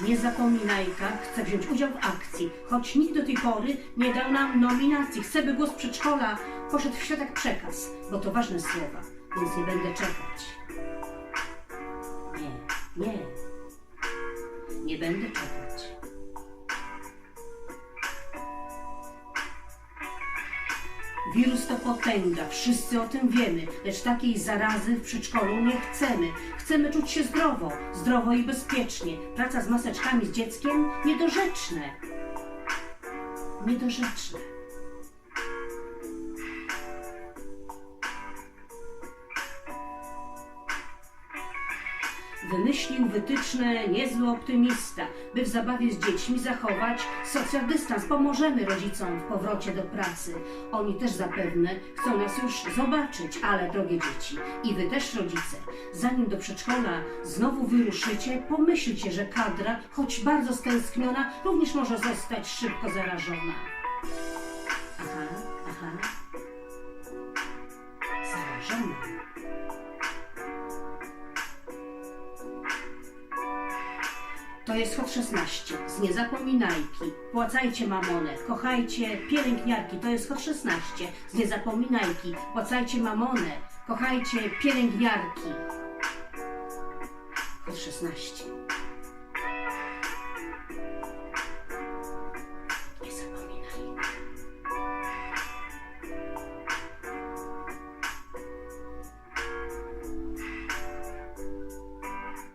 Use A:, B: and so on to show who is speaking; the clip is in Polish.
A: Nie zapominajka chce wziąć udział w akcji, choć nikt do tej pory nie dał nam nominacji. Chcę, by głos przedszkola poszedł w świat jak przekaz, bo to ważne słowa, więc nie będę czekać. Nie, nie, nie będę czekać. Wirus to potęga, wszyscy o tym wiemy, lecz takiej zarazy w przedszkolu nie chcemy. Chcemy czuć się zdrowo, zdrowo i bezpiecznie. Praca z maseczkami z dzieckiem niedorzeczne. Niedorzeczne. Wymyślił wytyczne niezły optymista, by w zabawie z dziećmi zachować social dystans. Pomożemy rodzicom w powrocie do pracy. Oni też zapewne chcą nas już zobaczyć, ale drogie dzieci i wy też rodzice, zanim do przedszkola znowu wyruszycie, pomyślcie, że kadra, choć bardzo stęskniona, również może zostać szybko zarażona. Aha, aha. Zarażona. To jest hot 16 z niezapominajki. Płacajcie mamonę, kochajcie pielęgniarki. To jest hot 16 z niezapominajki. Płacajcie mamonę, kochajcie pielęgniarki. Hot 16.